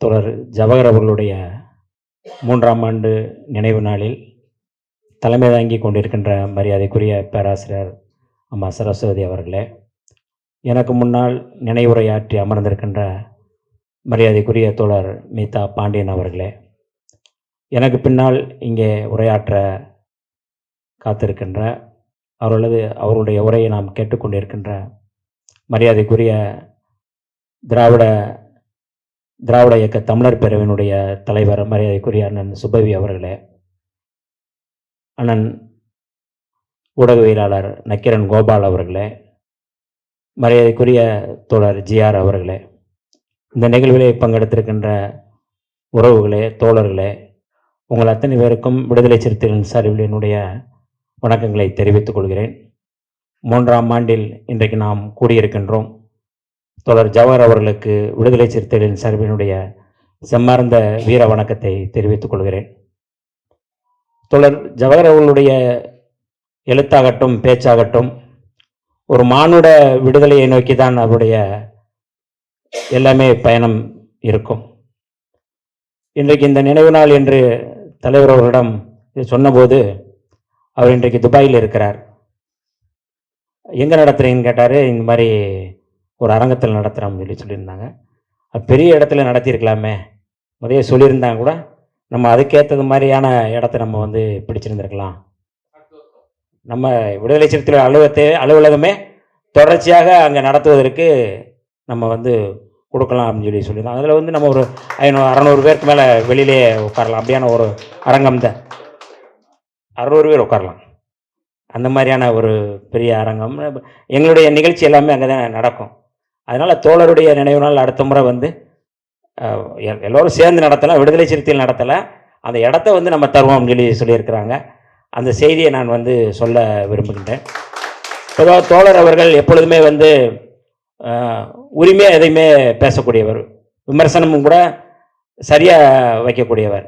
தொடர் ஜவஹர் அவர்களுடைய மூன்றாம் ஆண்டு நினைவு நாளில் தலைமை தாங்கி கொண்டிருக்கின்ற மரியாதைக்குரிய பேராசிரியர் அம்மா சரஸ்வதி அவர்களே எனக்கு முன்னால் நினைவுரையாற்றி அமர்ந்திருக்கின்ற மரியாதைக்குரிய தோழர் மீதா பாண்டியன் அவர்களே எனக்கு பின்னால் இங்கே உரையாற்ற காத்திருக்கின்ற அவர்களது அவருடைய உரையை நாம் கேட்டுக்கொண்டிருக்கின்ற மரியாதைக்குரிய திராவிட திராவிட இயக்க தமிழர் பேரவையினுடைய தலைவர் மரியாதைக்குரிய அண்ணன் சுப்பவி அவர்களே அண்ணன் ஊடகவியலாளர் நக்கிரன் கோபால் அவர்களே மரியாதைக்குரிய தோழர் ஜிஆர் அவர்களே இந்த நிகழ்விலே பங்கெடுத்திருக்கின்ற உறவுகளே தோழர்களே உங்கள் அத்தனை பேருக்கும் விடுதலை சிறுத்தைகளின் சார்பில் என்னுடைய வணக்கங்களை தெரிவித்துக் கொள்கிறேன். மூன்றாம் ஆண்டில் இன்றைக்கு நாம் கூடியிருக்கின்றோம். தொடர் ஜவஹர் அவர்களுக்கு விடுதலை சிறுத்தைகளின் சார்பினுடைய செம்மார்ந்த வீர வணக்கத்தை தெரிவித்துக் கொள்கிறேன். தொடர் ஜவஹர் அவர்களுடைய எழுத்தாகட்டும் பேச்சாகட்டும் ஒரு மானுட விடுதலையை நோக்கி தான் அவருடைய எல்லாமே பயணம் இருக்கும். இன்றைக்கு இந்த நினைவு நாள் என்று தலைவர் அவர்களிடம் சொன்னபோது அவர் இன்றைக்கு துபாயில் இருக்கிறார். எங்கே நடத்துகிறீங்கன்னு கேட்டார் இந்த மாதிரி ஒரு அரங்கத்தில் நடத்துகிறோம்னு சொல்லி சொல்லியிருந்தாங்க. அது பெரிய இடத்துல நடத்தியிருக்கலாமே. முதல்ல சொல்லியிருந்தாங்க கூட நம்ம அதுக்கேற்றது மாதிரியான இடத்த நம்ம வந்து பிடிச்சிருந்துருக்கலாம். நம்ம விடுதலை சிறுத்தைகள் அலுவலகத்தை அலுவலகமே தொடர்ச்சியாக அங்கே நடத்துவதற்கு நம்ம வந்து கொடுக்கலாம் அப்படின்னு சொல்லி சொல்லியிருந்தோம் அதில் வந்து நம்ம ஒரு ஐநூறு அறநூறு பேருக்கு மேலே வெளியிலே உட்காரலாம். அப்படியான ஒரு அரங்கம் தான். அறநூறு பேர் உட்காரலாம். அந்த மாதிரியான ஒரு பெரிய அரங்கம். எங்களுடைய நிகழ்ச்சி எல்லாமே அங்கே தான் நடக்கும். அதனால் தோழருடைய நினைவு நாள் அடுத்த முறை வந்து எ- எல்லோரும் சேர்ந்து நடத்தலாம் விடுதலை சிறுத்தைகள் நடத்தலை அந்த இடத்த வந்து நம்ம தருவோம்னு சொல்லி சொல்லியிருக்கிறாங்க. அந்த செய்தியை நான் வந்து சொல்ல விரும்புகின்றேன். பொதுவாக தோழர் அவர்கள் எப்பொழுதுமே வந்து உரிமையாக எதையுமே பேசக்கூடியவர். விமர்சனமும் கூட சரியாக வைக்கக்கூடியவர்.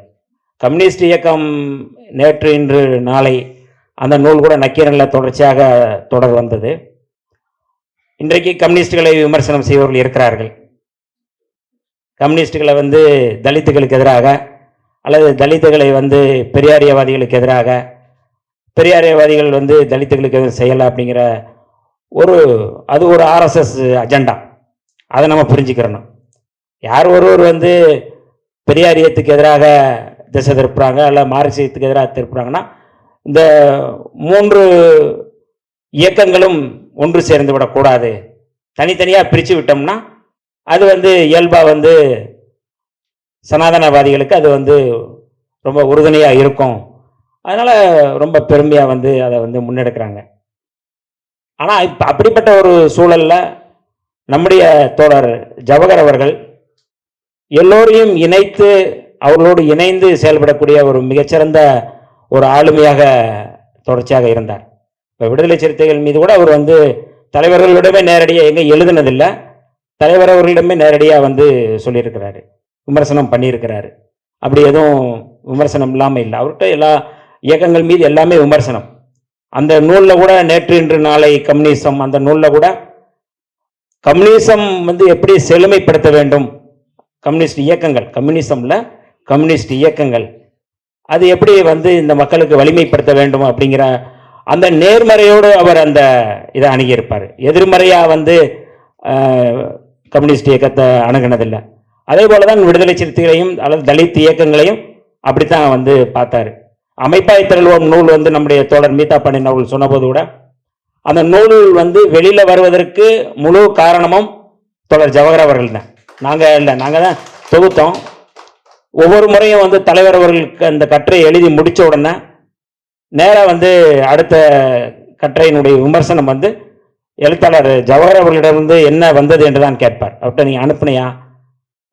கம்யூனிஸ்ட் இயக்கம் நேற்று இன்று நாளை அந்த நூல் கூட நக்கீரனில் தொடர்ச்சியாக தொடர் வந்தது. இன்றைக்கு கம்யூனிஸ்டுகளை விமர்சனம் செய்பவர்கள் இருக்கிறார்கள். கம்யூனிஸ்டுகளை வந்து தலித்துகளுக்கு எதிராக அல்லது தலித்துகளை வந்து பெரியாரியவாதிகளுக்கு எதிராக பெரியாரியவாதிகள் வந்து தலித்துகளுக்கு எதுவும் செய்யலை அப்படிங்கிற ஒரு அது ஒரு ஆர்எஸ்எஸ் அஜெண்டா. அதை நம்ம புரிஞ்சுக்கிறணும். யார் ஒருவர் வந்து பெரியாரியத்துக்கு எதிராக திசை திருப்புறாங்க அல்ல மார்க்சியத்துக்கு எதிராக திருப்புறாங்கன்னா இந்த மூன்று இயக்கங்களும் ஒன்று சேர்ந்து விடக்கூடாது. தனித்தனியாக பிரித்து விட்டோம்னா அது வந்து இயல்பாக வந்து சனாதனவாதிகளுக்கு அது வந்து ரொம்ப உறுதுணையாக இருக்கும். அதனால் ரொம்ப பெருமையாக வந்து அதை வந்து முன்னெடுக்கிறாங்க. ஆனால் இப்போ அப்படிப்பட்ட ஒரு சூழலில் நம்முடைய தோழர் ஜவஹர் அவர்கள் எல்லோரையும் இணைத்து அவர்களோடு இணைந்து செயல்படக்கூடிய ஒரு மிகச்சிறந்த ஒரு ஆளுமையாக தொடர்ச்சியாக இருந்தார். இப்போ விடுதலை சிறுத்தைகள் மீது கூட அவர் வந்து தலைவர்களிடமே நேரடியாக எங்கே எழுதுனதில்லை தலைவர் அவர்களிடமே நேரடியாக வந்து சொல்லியிருக்கிறாரு விமர்சனம் பண்ணியிருக்கிறாரு. அப்படி எதுவும் விமர்சனம் இல்லாமல் இல்லை. அவர்கிட்ட எல்லா இயக்கங்கள் மீது எல்லாமே விமர்சனம். அந்த நூலில் கூட நேற்று இன்று நாளை கம்யூனிசம் அந்த நூலில் கூட கம்யூனிசம் வந்து எப்படி செழுமைப்படுத்த வேண்டும்? கம்யூனிஸ்ட் இயக்கங்கள் கம்யூனிசமில் கம்யூனிஸ்ட் இயக்கங்கள் அது எப்படி வந்து இந்த மக்களுக்கு வலிமைப்படுத்த வேண்டும் அப்படிங்கிற அந்த நேர்மறையோடு அவர் அந்த இதை அணுகியிருப்பார். எதிர்மறையாக வந்து கம்யூனிஸ்ட் இயக்கத்தை அணுகினதில்லை. அதே போல தான் விடுதலை சிறுத்தைகளையும் அல்லது தலித் இயக்கங்களையும் அப்படித்தான் வந்து பார்த்தாரு. அமைப்பாய் திரள்வோம் நூல் வந்து நம்முடைய தோழர் மீதா பாண்டியன் அவர்கள் சொன்னபோது கூட அந்த நூல் வந்து வெளியில் வருவதற்கு முழு காரணமும் தோழர் ஜவஹர் அவர்கள் தான். நாங்கள் இல்லை நாங்கள் தான் தொகுத்தோம். ஒவ்வொரு முறையும் வந்து தலைவர் அவர்களுக்கு அந்த கட்டுரை எழுதி முடித்த உடனே நேராக வந்து அடுத்த கட்டுரையினுடைய விமர்சனம் வந்து எழுத்தாளர் ஜவஹர் அவர்களிடமிருந்து என்ன வந்தது என்று தான் கேட்பார். அவர்கிட்ட நீங்கள் அனுப்புனியா?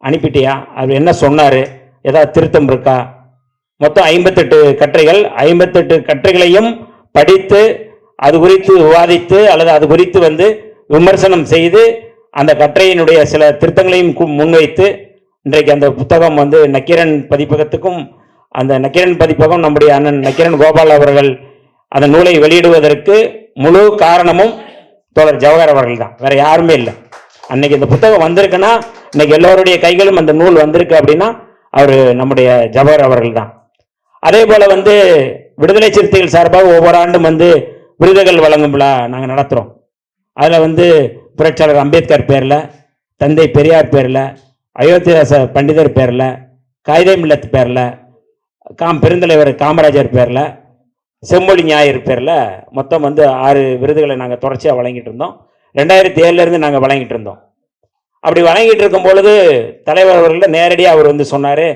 அனுப்பிட்டியா? அவர் என்ன சொன்னார்? ஏதாவது திருத்தம் இருக்கா? மொத்தம் ஐம்பத்தெட்டு கட்டுரைகள் ஐம்பத்தெட்டு கட்டுரைகளையும் படித்து அது குறித்து விவாதித்து அல்லது அது குறித்து வந்து விமர்சனம் செய்து அந்த கட்டுரையினுடைய சில திருத்தங்களையும் முன்வைத்து இன்றைக்கு அந்த புத்தகம் வந்து நக்கீரன் பதிப்பகத்துக்கும் அந்த நக்கிரன் பதிப்பகம் நம்முடைய அண்ணன் நக்கிரன் கோபால் அவர்கள் அந்த நூலை வெளியிடுவதற்கு முழு காரணமும் தோழர் ஜவஹர் அவர்கள் தான் வேற யாருமே இல்லை. அன்னைக்கு இந்த புத்தகம் வந்திருக்குன்னா இன்னைக்கு எல்லோருடைய கைகளும் அந்த நூல் வந்திருக்கு அப்படின்னா அவர் நம்முடைய ஜவஹர் அவர்கள் தான் அதே போல வந்து விடுதலை சிறுத்தைகள் சார்பாக ஒவ்வொரு ஆண்டும் வந்து விருதுகள் வழங்கும் விழா நாங்கள் நடத்துகிறோம் அதில் வந்து புரட்சியாளர் அம்பேத்கர் பேரில் தந்தை பெரியார் பேரில் அயோத்திதாச பண்டிதர் பேரில் காயிதே மில்லத் பேரில் காம் பெருந்தலைவர் காமராஜர் பேரில் செம்மொழி ஞாயிறு பேரில் மொத்தம் வந்து ஆறு விருதுகளை நாங்கள் தொடர்ச்சியாக வழங்கிட்டு இருந்தோம். ரெண்டாயிரத்தி ஏழுலேருந்து நாங்கள் வழங்கிட்டு இருந்தோம். அப்படி வழங்கிட்டு இருக்கும் பொழுது தலைவர் அவர்கள் நேரடியாக அவர் வந்து சொன்னார்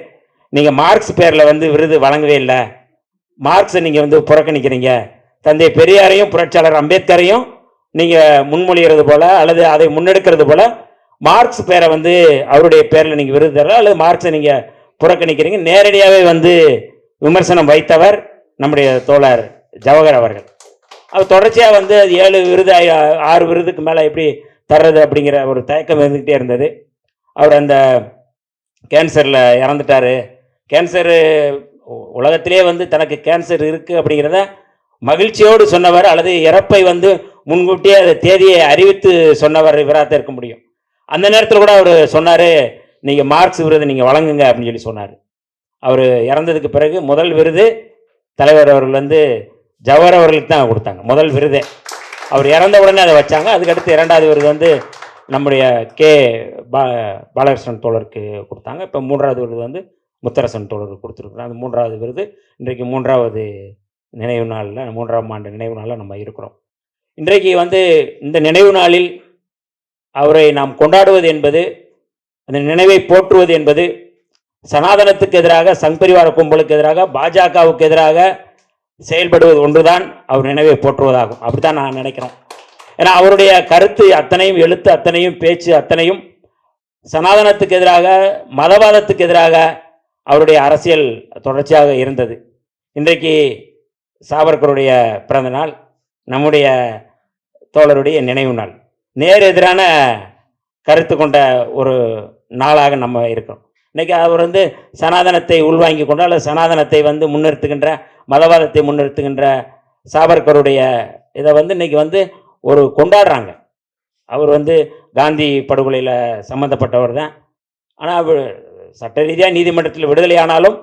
நீங்கள் மார்க்ஸ் பேரில் வந்து விருது வழங்கவே இல்லை. மார்க்ஸை நீங்கள் வந்து புறக்கணிக்கிறீங்க. தந்தை பெரியாரையும் புரட்சியாளர் அம்பேத்கரையும் நீங்கள் முன்மொழிகிறது போல் அல்லது அதை முன்னெடுக்கிறது போல் மார்க்ஸ் பேரை வந்து அவருடைய பேரில் நீங்கள் விருது தரல அல்லது மார்க்ஸை நீங்கள் புறக்கணிக்கிறீங்க. நேரடியாகவே வந்து விமர்சனம் வைத்தவர் நம்முடைய தோழர் ஜவஹர் அவர்கள். அவர் தொடர்ச்சியாக வந்து அது ஏழு விருது ஐ- ஆறு விருதுக்கு மேலே எப்படி தர்றது அப்படிங்கிற ஒரு தயக்கம் இருந்துக்கிட்டே இருந்தது. அவர் அந்த கேன்சரில் இறந்துட்டார். கேன்சரு உலகத்திலே வந்து தனக்கு கேன்சர் இருக்குது அப்படிங்கிறத மகிழ்ச்சியோடு சொன்னவர் அல்லது இறப்பை வந்து முன்கூட்டியே அந்த தேதியை அறிவித்து சொன்னவர் இவராக இருக்க முடியும். அந்த நேரத்தில் கூட அவர் சொன்னார் நீங்கள் மார்க்ஸ் விருது நீங்கள் வழங்குங்க அப்படின்னு சொல்லி சொன்னார். அவர் இறந்ததுக்கு பிறகு முதல் விருது தலைவர் அவர்கள் வந்து ஜவஹர் அவர்களுக்கு தான் கொடுத்தாங்க முதல் விருதே. அவர் இறந்த உடனே அதை வச்சாங்க. அதுக்கடுத்து இரண்டாவது விருது வந்து நம்முடைய கே பா பாலகிருஷ்ணன் தோழருக்கு கொடுத்தாங்க. இப்போ மூன்றாவது விருது வந்து முத்தரசன் தோழருக்கு கொடுத்துருக்குறோம். அந்த மூன்றாவது விருது. இன்றைக்கு மூன்றாவது நினைவு நாளில் மூன்றாம் ஆண்டு நினைவு நாளில் நம்ம இருக்கிறோம். இன்றைக்கு வந்து இந்த நினைவு நாளில் அவரை நாம் கொண்டாடுவது என்பது அந்த நினைவை போற்றுவது என்பது சனாதனத்துக்கு எதிராக சங்பரிவார கும்பலுக்கு எதிராக பாஜகவுக்கு எதிராக செயல்படுவது ஒன்றுதான். அவர் நினைவை போற்றுவதாகும். அப்படித்தான் நான் நினைக்கிறோம் ஏன்னா அவருடைய கருத்து அத்தனையும் எழுத்து அத்தனையும் பேச்சு அத்தனையும் சனாதனத்துக்கு எதிராக மதவாதத்துக்கு எதிராக அவருடைய அரசியல் தொடர்ச்சியாக இருந்தது. இன்றைக்கு சாவர்கருடைய பிறந்த நாள் நம்முடைய தோழருடைய நினைவு நாள். நேர் எதிரான கருத்து கொண்ட ஒரு நாளாக நம்ம இருக்கிறோம். இன்றைக்கி அவர் வந்து சனாதனத்தை உள்வாங்கி கொண்டு அல்லது சனாதனத்தை வந்து முன்னிறுத்துகின்ற மதவாதத்தை முன்னிறுத்துகின்ற சாவர்கருடைய இதை வந்து இன்னைக்கு வந்து ஒரு கொண்டாடுறாங்க. அவர் வந்து காந்தி படுகொலையில் சம்மந்தப்பட்டவர் தான். ஆனால் அவர் சட்ட ரீதியாக நீதிமன்றத்தில் விடுதலையானாலும்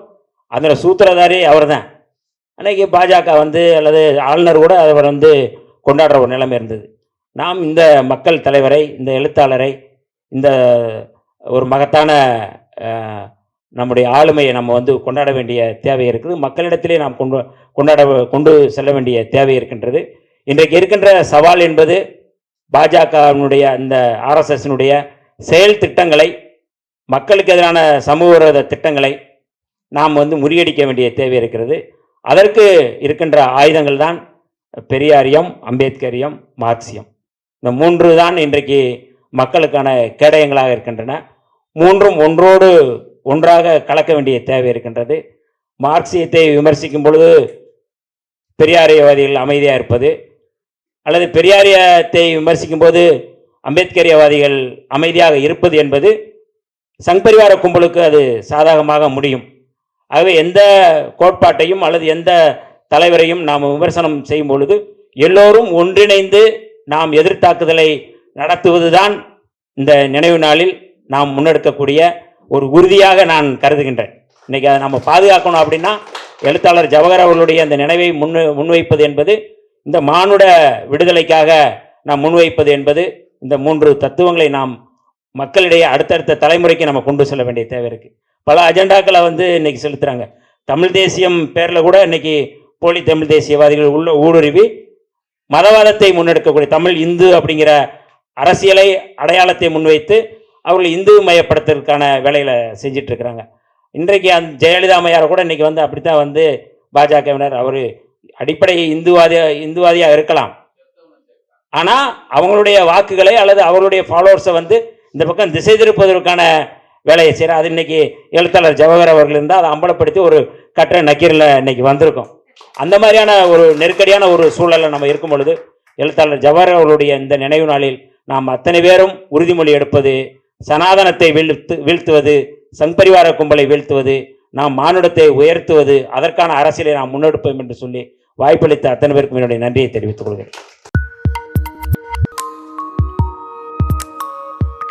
அதில் சூத்திரதாரி அவர் தான். அன்றைக்கி பாஜக வந்து அல்லது ஆளுநர் கூட அவர் வந்து கொண்டாடுற ஒரு நிலைமை இருந்தது. நாம் இந்த மக்கள் தலைவரை இந்த எழுத்தாளரை இந்த ஒரு மகத்தான நம்முடைய ஆளுமையை நம்ம வந்து கொண்டாட வேண்டிய தேவை இருக்குது. மக்களிடத்திலே நாம் கொண்டு கொண்டாட கொண்டு செல்ல வேண்டிய தேவை இருக்கின்றது. இன்றைக்கு இருக்கின்ற சவால் என்பது பாஜகவினுடைய இந்த ஆர்எஸ்எஸ்னுடைய செயல் திட்டங்களை மக்களுக்கு எதிரான சமூக விரோத திட்டங்களை நாம் வந்து முறியடிக்க வேண்டிய தேவை இருக்கிறது. அதற்கு இருக்கின்ற ஆயுதங்கள் தான் பெரியாரியம் அம்பேத்கரியம் மார்க்சியம். இந்த மூன்று தான் இன்றைக்கு மக்களுக்கான கேடயங்களாக இருக்கின்றன. மூன்றும் ஒன்றோடு ஒன்றாக கலக்க வேண்டிய தேவை இருக்கின்றது. மார்க்சியத்தை விமர்சிக்கும் பொழுது பெரியாரியவாதிகள் அமைதியாக இருப்பது அல்லது பெரியாரியத்தை விமர்சிக்கும் போது அம்பேத்கரியவாதிகள் அமைதியாக இருப்பது என்பது சங்பரிவார கும்பலுக்கு அது சாதகமாக முடியும். ஆகவே எந்த கோட்பாட்டையும் அல்லது எந்த தலைவரையும் நாம் விமர்சனம் செய்யும் பொழுது எல்லோரும் ஒன்றிணைந்து நாம் எதிர்த்தாக்குதலை நடத்துவதுதான் இந்த நினைவு நாளில் நாம் முன்னெடுக்கக்கூடிய ஒரு உறுதியாக நான் கருதுகின்றேன். இன்றைக்கி அதை நம்ம பாதுகாக்கணும் அப்படின்னா எழுத்தாளர் ஜவஹர் அவர்களுடைய அந்த நினைவை முன் முன்வைப்பது என்பது இந்த மானுட விடுதலைக்காக நாம் முன்வைப்பது என்பது இந்த மூன்று தத்துவங்களை நாம் மக்களிடையே அடுத்தடுத்த தலைமுறைக்கு நம்ம கொண்டு செல்ல வேண்டிய தேவை இருக்குது பல அஜெண்டாக்களை வந்து இன்றைக்கி செலுத்துகிறாங்க தமிழ் தேசியம் பேரில் கூட இன்றைக்கி போலி தமிழ் தேசியவாதிகள் உள்ள ஊடுருவி மதவாதத்தை முன்னெடுக்கக்கூடிய தமிழ் இந்து அப்படிங்கிற அரசியலை அடையாளத்தை முன்வைத்து அவர்கள் இந்து மயப்படுத்துறதுக்கான வேலையில் செஞ்சிட்ருக்கிறாங்க. இன்றைக்கு அந்த ஜெயலலிதா அம்மையார் கூட இன்னைக்கு வந்து அப்படித்தான் வந்து பாஜகவினர் அவர் அடிப்படை இந்துவாதியாக இந்துவாதியாக இருக்கலாம். ஆனால் அவங்களுடைய வாக்குகளை அல்லது அவர்களுடைய ஃபாலோவர்ஸை வந்து இந்த பக்கம் திசை திருப்பதற்கான வேலையை செய்கிறார் அது இன்னைக்கு எழுத்தாளர் ஜவஹர் அவர்கள் இருந்தால் அதை அம்பலப்படுத்தி ஒரு கற்ற நக்கீரில் இன்றைக்கி வந்திருக்கும். அந்த மாதிரியான ஒரு நெருக்கடியான ஒரு சூழலில் நம்ம இருக்கும் பொழுது எழுத்தாளர் ஜவஹர் அவர்களுடைய இந்த நினைவு நாளில் நாம் அத்தனை பேரும் உறுதிமொழி எடுப்பது சனாதனத்தை வீழ்த்து வீழ்த்துவது சங்பரிவார கும்பலை வீழ்த்துவது நாம் மானுடத்தை உயர்த்துவது அதற்கான அரசியலை நாம் முன்னெடுப்போம் என்று சொல்லி வாய்ப்பளித்த அத்தனை பேருக்கும் என்னுடைய நன்றியை தெரிவித்துக் கொள்கிறேன்.